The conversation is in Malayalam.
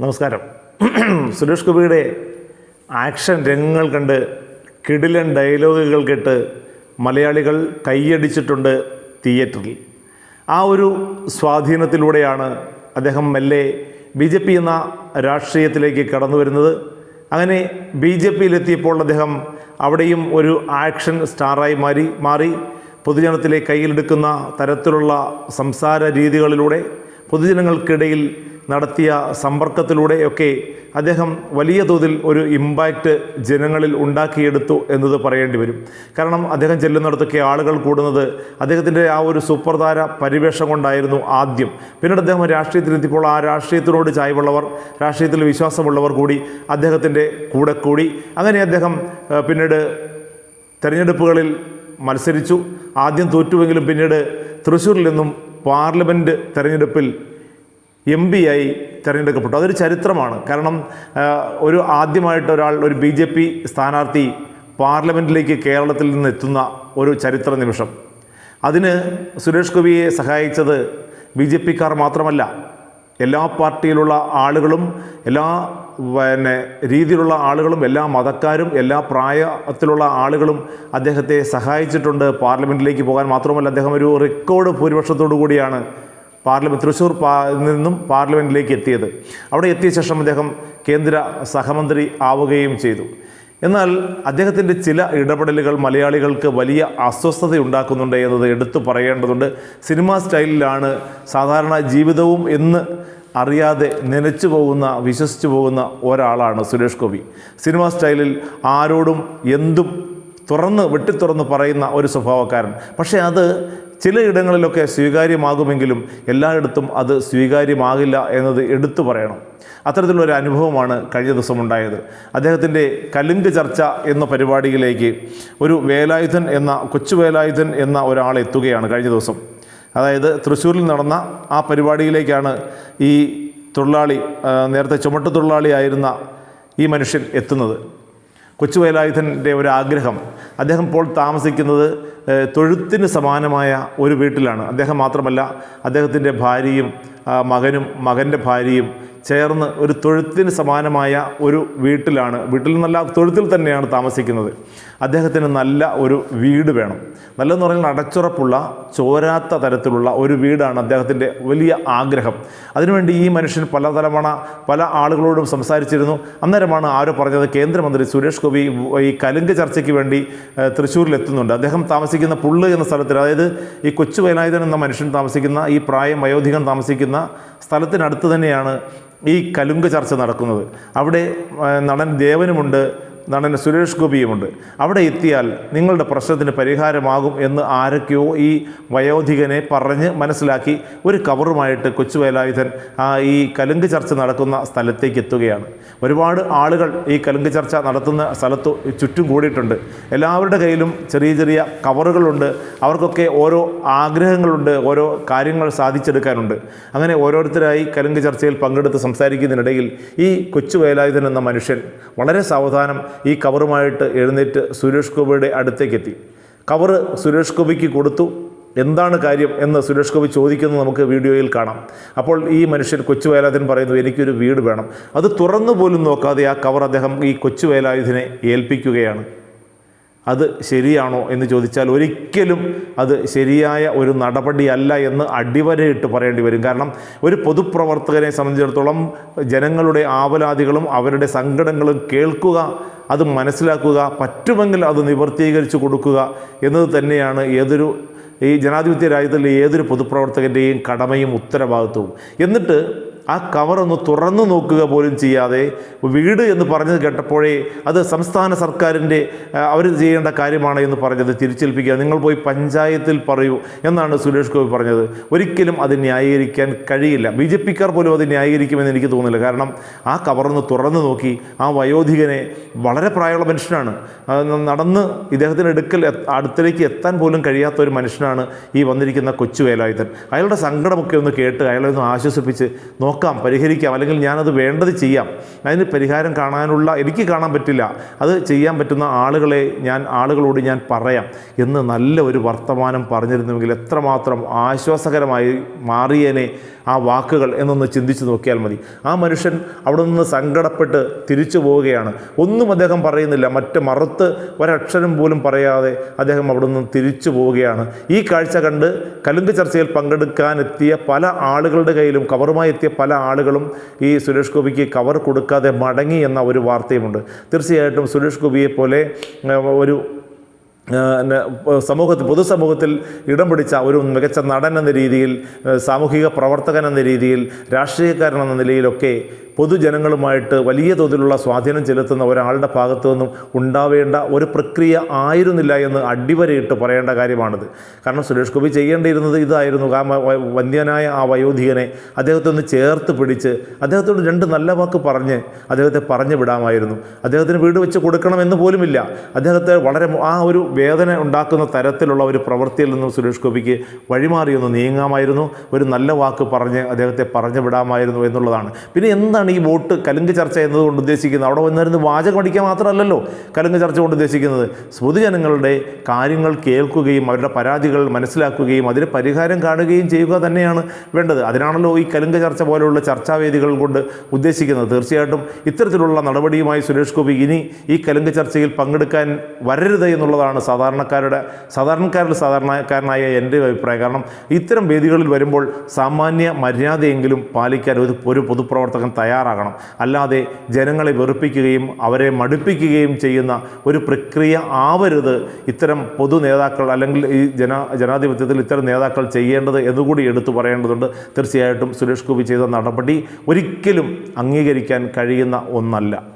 നമസ്കാരം. സുരേഷ് ഗോപിയുടെ ആക്ഷൻ രംഗങ്ങൾ കണ്ട് കിടിലൻ ഡയലോഗുകൾ കേട്ട് മലയാളികൾ കൈയടിച്ചിട്ടുണ്ട് തിയേറ്ററിൽ. ആ ഒരു സ്വാധീനത്തിലൂടെയാണ് അദ്ദേഹം മെല്ലെ ബി ജെ പി എന്ന രാഷ്ട്രീയത്തിലേക്ക് കടന്നു വരുന്നത്. അങ്ങനെ ബി ജെ പിയിലെത്തിയപ്പോൾ അദ്ദേഹം അവിടെയും ഒരു ആക്ഷൻ സ്റ്റാറായി മാറി മാറി. പൊതുജനത്തിലെ കയ്യിലെടുക്കുന്ന തരത്തിലുള്ള സംസാര രീതികളിലൂടെ പൊതുജനങ്ങൾക്കിടയിൽ നടത്തിയ സമ്പർക്കത്തിലൂടെയൊക്കെ അദ്ദേഹം വലിയ തോതിൽ ഒരു ഇമ്പാക്റ്റ് ജനങ്ങളിൽ ഉണ്ടാക്കിയെടുത്തു എന്നത് പറയേണ്ടി വരും. കാരണം അദ്ദേഹം ചെല്ലുന്നിടത്തൊക്കെ ആളുകൾ കൂടുന്നത് അദ്ദേഹത്തിന്റെ ആ ഒരു സൂപ്രധാര പരിവേഷം കൊണ്ടായിരുന്നു ആദ്യം. പിന്നീട് അദ്ദേഹം രാഷ്ട്രീയത്തിലെത്തിയപ്പോൾ ആ രാഷ്ട്രീയത്തിനോട് ചായ്വുള്ളവർ രാഷ്ട്രീയത്തിൽ വിശ്വാസമുള്ളവർ കൂടി അദ്ദേഹത്തിന്റെ കൂടെ കൂടി. അങ്ങനെ അദ്ദേഹം പിന്നീട് തെരഞ്ഞെടുപ്പുകളിൽ മത്സരിച്ചു. ആദ്യം തോറ്റുവെങ്കിലും പിന്നീട് തൃശ്ശൂരിൽ നിന്നും പാർലമെന്റ് തെരഞ്ഞെടുപ്പിൽ എം പി ആയി തിരഞ്ഞെടുക്കപ്പെട്ടു. അതൊരു ചരിത്രമാണ്. കാരണം ഒരു ആദ്യമായിട്ട് ഒരാൾ ഒരു ബി ജെ പി സ്ഥാനാർത്ഥി പാർലമെന്റിലേക്ക് കേരളത്തിൽ നിന്ന് എത്തുന്ന ഒരു ചരിത്ര നിമിഷം. അതിന് സുരേഷ് ഗോപിയെ സഹായിച്ചത് ബി ജെ പിക്കാർ മാത്രമല്ല എല്ലാ പാർട്ടിയിലുള്ള ആളുകളും എല്ലാ പിന്നെ രീതിയിലുള്ള ആളുകളും എല്ലാ മതക്കാരും എല്ലാ പ്രായത്തിലുള്ള ആളുകളും അദ്ദേഹത്തെ സഹായിച്ചിട്ടുണ്ട്. പാർലമെന്റിലേക്ക് പോകാൻ മാത്രമല്ല അദ്ദേഹം ഒരു റെക്കോർഡ് ഭൂരിപക്ഷത്തോടു കൂടിയാണ് പാർലമെന്റ് തൃശ്ശൂർ നിന്നും പാർലമെന്റിലേക്ക് എത്തിയത്. അവിടെ എത്തിയ ശേഷം അദ്ദേഹം കേന്ദ്ര സഹമന്ത്രി ആവുകയും ചെയ്തു. എന്നാൽ അദ്ദേഹത്തിന്റെ ചില ഇടപെടലുകൾ മലയാളികൾക്ക് വലിയ അസ്വസ്ഥതയുണ്ടാക്കുന്നുണ്ട് എന്നത് എടുത്തു പറയേണ്ടതുണ്ട്. സിനിമാ സ്റ്റൈലിലാണ് സാധാരണ ജീവിതവും എന്ന് അറിയാതെ നനച്ചു പോകുന്ന വിശ്വസിച്ചു പോകുന്ന ഒരാളാണ് സുരേഷ് ഗോപി. സിനിമാ സ്റ്റൈലിൽ ആരോടും എന്തും തുറന്ന് വെട്ടിത്തുറന്ന് പറയുന്ന ഒരു സ്വഭാവക്കാരൻ. പക്ഷേ അത് ചിലയിടങ്ങളിലൊക്കെ സ്വീകാര്യമാകുമെങ്കിലും എല്ലായിടത്തും അത് സ്വീകാര്യമാകില്ല എന്നത് എടുത്തു പറയണം. അത്തരത്തിലുള്ളൊരു അനുഭവമാണ് കഴിഞ്ഞ ദിവസം ഉണ്ടായത് അദ്ദേഹത്തിന്റെ കലുങ്ക് ചർച്ച എന്ന പരിപാടിയിലേക്ക് ഒരു വേലായുധൻ എന്ന കൊച്ചു വേലായുധൻ എന്ന ഒരാൾ എത്തുകയാണ് കഴിഞ്ഞ ദിവസം. അതായത് തൃശ്ശൂരിൽ നടന്ന ആ പരിപാടിയിലേക്കാണ് ഈ തൊഴിലാളി നേരത്തെ ചുമട്ട് തൊഴിലാളിയായിരുന്ന ഈ മനുഷ്യൻ എത്തുന്നത്. കൊച്ചു ഒരു ആഗ്രഹം അദ്ദേഹം ഇപ്പോൾ താമസിക്കുന്നത് തൊഴുത്തിന് സമാനമായ ഒരു വീട്ടിലാണ്. അദ്ദേഹം മാത്രമല്ല അദ്ദേഹത്തിന്റെ ഭാര്യയും മകനും മകന്റെ ഭാര്യയും ചേർന്ന് ഒരു തൊഴുത്തിന് സമാനമായ ഒരു വീട്ടിലാണ് വീട്ടിൽ നിന്നല്ല തൊഴുത്തിൽ തന്നെയാണ് താമസിക്കുന്നത്. അദ്ദേഹത്തിന് നല്ല ഒരു വീട് വേണം. നല്ലതെന്ന് പറഞ്ഞാൽ അടച്ചുറപ്പുള്ള ചോരാത്ത തരത്തിലുള്ള ഒരു വീടാണ് അദ്ദേഹത്തിന്റെ വലിയ ആഗ്രഹം. അതിനുവേണ്ടി ഈ മനുഷ്യൻ പല തലമണ പല ആളുകളോടും സംസാരിച്ചിരുന്നു. അന്നേരമാണ് ആരോ പറഞ്ഞത് കേന്ദ്രമന്ത്രി സുരേഷ് ഗോപി ഈ കലുങ്ക് ചർച്ചയ്ക്ക് വേണ്ടി തൃശ്ശൂരിലെത്തുന്നുണ്ട്. അദ്ദേഹം താമസിക്കുന്ന പുള്ള് എന്ന സ്ഥലത്തിൽ അതായത് ഈ കൊച്ചു വയനായുധൻ എന്ന മനുഷ്യൻ താമസിക്കുന്ന ഈ പ്രായം വയോധികൻ താമസിക്കുന്ന സ്ഥലത്തിനടുത്ത് തന്നെയാണ് ഈ കലുങ്ക് ചർച്ച നടക്കുന്നത്. അവിടെ നടൻ ദേവനുമുണ്ട്. നടൻ സുരേഷ് ഗോപിയുമുണ്ട്. അവിടെ എത്തിയാൽ നിങ്ങളുടെ പ്രശ്നത്തിന് പരിഹാരമാകും എന്ന് ആരൊക്കെയോ ഈ വയോധികനെ പറഞ്ഞ് മനസ്സിലാക്കി ഒരു കവറുമായിട്ട് കൊച്ചു വേലായുധൻ ആ ഈ കലുങ്ക് ചർച്ച നടക്കുന്ന സ്ഥലത്തേക്ക് എത്തുകയാണ്. ഒരുപാട് ആളുകൾ ഈ കലുങ്ക് ചർച്ച നടത്തുന്ന സ്ഥലത്ത് ചുറ്റും കൂടിയിട്ടുണ്ട്. എല്ലാവരുടെ കയ്യിലും ചെറിയ ചെറിയ കവറുകളുണ്ട്. അവർക്കൊക്കെ ഓരോ ആഗ്രഹങ്ങളുണ്ട് ഓരോ കാര്യങ്ങൾ സാധിച്ചെടുക്കാനുണ്ട്. അങ്ങനെ ഓരോരുത്തരായി കലുങ്ക് ചർച്ചയിൽ പങ്കെടുത്ത് സംസാരിക്കുന്നതിനിടയിൽ ഈ കൊച്ചു വേലായുധൻ എന്ന മനുഷ്യൻ വളരെ സാവധാനം ഈ കവറുമായിട്ട് എഴുന്നേറ്റ് സുരേഷ് ഗോപിയുടെ അടുത്തേക്കെത്തി. കവറ് സുരേഷ് ഗോപിക്ക് കൊടുത്തു. എന്താണ് കാര്യം എന്ന് സുരേഷ് ഗോപി ചോദിക്കുന്നത് നമുക്ക് വീഡിയോയിൽ കാണാം. അപ്പോൾ ഈ മനുഷ്യൻ കൊച്ചു വേലായുധൻ പറയുന്നു എനിക്കൊരു വീട് വേണം. അത് തുറന്നു പോലും നോക്കാതെ ആ കവർ അദ്ദേഹം ഈ കൊച്ചു വേലായുധനെ ഏൽപ്പിക്കുകയാണ്. അത് ശരിയാണോ എന്ന് ചോദിച്ചാൽ ഒരിക്കലും അത് ശരിയായ ഒരു നടപടിയല്ല എന്ന് അടിവരയിട്ട് പറയേണ്ടി വരും. കാരണം ഒരു പൊതുപ്രവർത്തകനെ സംബന്ധിച്ചിടത്തോളം ജനങ്ങളുടെ ആവലാതികളും അവരുടെ സങ്കടങ്ങളും കേൾക്കുക അത് മനസ്സിലാക്കുക പറ്റുമെങ്കിൽ അത് നിവർത്തീകരിച്ചു കൊടുക്കുക എന്നത് തന്നെയാണ് ഏതൊരു ഈ ജനാധിപത്യ രാജ്യത്തിലെ ഏതൊരു പൊതുപ്രവർത്തകന്റെയും കടമയും ഉത്തരവാദിത്വവും. എന്നിട്ട് ആ കവറൊന്ന് തുറന്നു നോക്കുക പോലും ചെയ്യാതെ വീട് എന്ന് പറഞ്ഞത് കേട്ടപ്പോഴേ അത് സംസ്ഥാന സർക്കാരിന്റെ അവർ ചെയ്യേണ്ട കാര്യമാണ് എന്ന് പറഞ്ഞത് തിരിച്ചേൽപ്പിക്കുക. നിങ്ങൾ പോയി പഞ്ചായത്തിൽ പറയൂ എന്നാണ് സുരേഷ് ഗോപി പറഞ്ഞത്. ഒരിക്കലും അത് ന്യായീകരിക്കാൻ കഴിയില്ല. ബി ജെ പിക്കാർ പോലും അത് ന്യായീകരിക്കുമെന്ന് എനിക്ക് തോന്നുന്നില്ല. കാരണം ആ കവറൊന്ന് തുറന്നു നോക്കി ആ വയോധികനെ വളരെ പ്രായമുള്ള മനുഷ്യനാണ്. നടന്ന് ഇദ്ദേഹത്തിന്റെ അടുക്കൽ അടുത്തേക്ക് എത്താൻ പോലും കഴിയാത്ത ഒരു മനുഷ്യനാണ് ഈ വന്നിരിക്കുന്ന കൊച്ചു വേലായുധൻ അയാളുടെ സങ്കടമൊക്കെ ഒന്ന് കേട്ട് അയാളെ ഒന്ന് ആശ്വസിപ്പിച്ച് നോക്കാം നോക്കാം പരിഹരിക്കാം അല്ലെങ്കിൽ ഞാനത് വേണ്ടത് ചെയ്യാം. അതിന് പരിഹാരം കാണാനുള്ള എനിക്ക് കാണാൻ പറ്റില്ല. അത് ചെയ്യാൻ പറ്റുന്ന ആളുകളെ ഞാൻ ആളുകളോട് ഞാൻ പറയാം എന്ന് നല്ല ഒരു വർത്തമാനം പറഞ്ഞിരുന്നുവെങ്കിൽ എത്രമാത്രം ആശ്വാസകരമായി മാറിയേനെ ആ വാക്കുകൾ എന്നൊന്ന് ചിന്തിച്ച് നോക്കിയാൽ മതി. ആ മനുഷ്യൻ അവിടെ നിന്ന് സങ്കടപ്പെട്ട് തിരിച്ചു പോവുകയാണ്. ഒന്നും അദ്ദേഹം പറയുന്നില്ല. മറ്റ് മറുത്ത് ഒരക്ഷരം പോലും പറയാതെ അദ്ദേഹം അവിടെ നിന്ന് തിരിച്ചു പോവുകയാണ്. ഈ കാഴ്ച കണ്ട് കലുങ്ക് ചർച്ചയിൽ പങ്കെടുക്കാനെത്തിയ പല ആളുകളുടെ കയ്യിലും കവറുമായി എത്തിയ പല ആളുകളും ഈ സുരേഷ് ഗോപിക്ക് കവർ കൊടുക്കാതെ മടങ്ങി എന്ന ഒരു വാർത്തയുമുണ്ട്. തീർച്ചയായിട്ടും സുരേഷ് ഗോപിയെ പോലെ ഒരു സമൂഹത്തിൽ പൊതുസമൂഹത്തിൽ ഇടം പിടിച്ച ഒരു മികച്ച നടൻ എന്ന രീതിയിൽ സാമൂഹിക പ്രവർത്തകൻ എന്ന രീതിയിൽ രാഷ്ട്രീയക്കാരൻ എന്ന നിലയിലൊക്കെ പൊതുജനങ്ങളുമായിട്ട് വലിയ തോതിലുള്ള സ്വാധീനം ചെലുത്തുന്ന ഒരാളുടെ ഭാഗത്തു നിന്നും ഉണ്ടാവേണ്ട ഒരു പ്രക്രിയ ആയിരുന്നില്ല എന്ന് അടിവരയിട്ട് പറയേണ്ട കാര്യമാണിത്. കാരണം സുരേഷ് ഗോപി ചെയ്യേണ്ടിയിരുന്നത് ഇതായിരുന്നു. ആ വന്യനായ ആ വയോധികനെ അദ്ദേഹത്തെ ഒന്ന് ചേർത്ത് പിടിച്ച് അദ്ദേഹത്തോട് രണ്ട് നല്ല വാക്ക് പറഞ്ഞ് അദ്ദേഹത്തെ പറഞ്ഞു വിടാമായിരുന്നു. അദ്ദേഹത്തിന് വീട് വെച്ച് കൊടുക്കണമെന്ന് പോലുമില്ല. അദ്ദേഹത്തെ വളരെ ആ ഒരു വേദന ഉണ്ടാക്കുന്ന തരത്തിലുള്ള ഒരു പ്രവൃത്തിയിൽ നിന്നും സുരേഷ് ഗോപിക്ക് വഴിമാറിയൊന്ന് നീങ്ങാമായിരുന്നു. ഒരു നല്ല വാക്ക് പറഞ്ഞ് അദ്ദേഹത്തെ പറഞ്ഞു വിടാമായിരുന്നു എന്നുള്ളതാണ്. പിന്നെ എന്താണ് ഈ വോട്ട് കലുങ്ക് ചർച്ച എന്നതുകൊണ്ട് ഉദ്ദേശിക്കുന്നത്? അവിടെ വന്നിരുന്ന് വാചകം അടിക്കാൻ മാത്രമല്ലല്ലോ കലുങ്ക് ചർച്ച കൊണ്ട് ഉദ്ദേശിക്കുന്നത്. പൊതുജനങ്ങളുടെ കാര്യങ്ങൾ കേൾക്കുകയും അവരുടെ പരാതികൾ മനസ്സിലാക്കുകയും അതിന് പരിഹാരം കാണുകയും ചെയ്യുക തന്നെയാണ് വേണ്ടത്. അതിനാണല്ലോ ഈ കലുങ്ക് ചർച്ച പോലെയുള്ള ചർച്ചാവേദികൾ കൊണ്ട് ഉദ്ദേശിക്കുന്നത്. തീർച്ചയായിട്ടും ഇത്തരത്തിലുള്ള നടപടിയുമായി സുരേഷ് ഗോപി ഇനി ഈ കലുങ്ക് ചർച്ചയിൽ പങ്കെടുക്കാൻ വരരുത് എന്നുള്ളതാണ് സാധാരണക്കാരുടെ സാധാരണക്കാരിൽ സാധാരണക്കാരനായ എന്റെ അഭിപ്രായം. കാരണം ഇത്തരം വേദികളിൽ വരുമ്പോൾ സാമാന്യ മര്യാദയെങ്കിലും പാലിക്കാൻ ഒരു ഒരു പൊതുപ്രവർത്തകൻ തയ്യാറാകണം. അല്ലാതെ ജനങ്ങളെ വെറുപ്പിക്കുകയും അവരെ മടുപ്പിക്കുകയും ചെയ്യുന്ന ഒരു പ്രക്രിയ ആവരുത് ഇത്തരം പൊതു നേതാക്കൾ അല്ലെങ്കിൽ ഈ ജന ജനാധിപത്യത്തിൽ ഇത്തരം നേതാക്കൾ ചെയ്യേണ്ടത് എന്നുകൂടി എടുത്തു പറയേണ്ടതുണ്ട്. തീർച്ചയായിട്ടും സുരേഷ് ഗോപി ചെയ്ത നടപടി ഒരിക്കലും അംഗീകരിക്കാൻ കഴിയുന്ന ഒന്നല്ല.